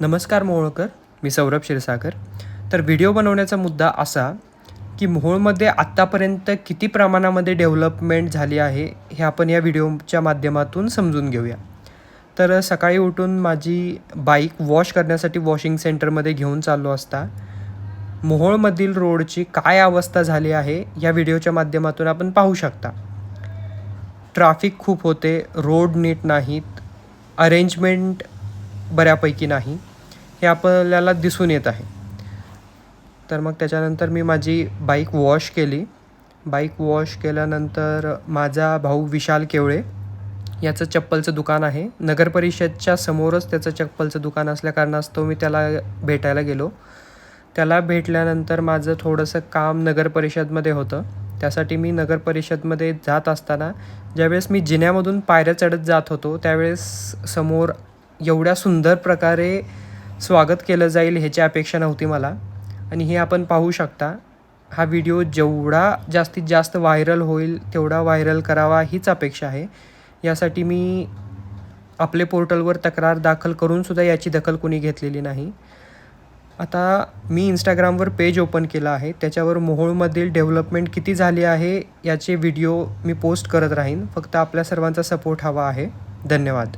नमस्कार मोहोळकर मी सौरभ क्षीरसागर. तर व्हिडिओ बनवण्याचा मुद्दा असा की मोहोळमध्ये आत्तापर्यंत किती प्रमाणामध्ये डेव्हलपमेंट झाली आहे हे आपण या व्हिडिओच्या माध्यमातून समजून घेऊया. तर सकाळी उठून माझी बाईक वॉश करण्यासाठी वॉशिंग सेंटरमध्ये घेऊन चाललो असता मोहोळमधील रोडची काय अवस्था झाली आहे या व्हिडिओच्या माध्यमातून आपण पाहू शकता. ट्राफिक खूप होते रोड नीट नाहीत अरेंजमेंट बऱ्यापैकी नाही. हे आपल्याला दिसून येत आहे. तर मग त्याच्यानंतर मी माझी बाईक वॉश केली. बाईक वॉश केल्यानंतर माझा भाऊ विशाल केवळे याचं चप्पलचं दुकान आहे. नगर परिषदच्या समोरच त्याचं चप्पलचं दुकान असल्याकारणास्तव मी त्याला भेटायला गेलो. त्याला भेटल्यानंतर माझं थोडंसं काम नगर परिषदमध्ये होतं. त्यासाठी मी नगर परिषदमध्ये जात असताना ज्यावेळेस मी जिन्यामधून पायऱ्या चढत जात होतो त्यावेळेस समोर एवढ्या सुंदर प्रकारे स्वागत केलं जाईल ह्याची अपेक्षा नव्हती मला. आणि हे आपण पाहू शकता हा व्हिडिओ जेवढा जास्तीत जास्त व्हायरल होईल तेवढा व्हायरल करावा हीच अपेक्षा आहे. यासाठी मी आपले पोर्टलवर तक्रार दाखल करूनसुद्धा याची दखल कोणी घेतलेली नाही. आता मी इंस्टाग्रामवर पेज ओपन केलं आहे त्याच्यावर मोहोळमधील डेव्हलपमेंट किती झाली आहे याचे व्हिडिओ मी पोस्ट करत राहीन. फक्त आपल्या सर्वांचा सपोर्ट हवा आहे. धन्यवाद.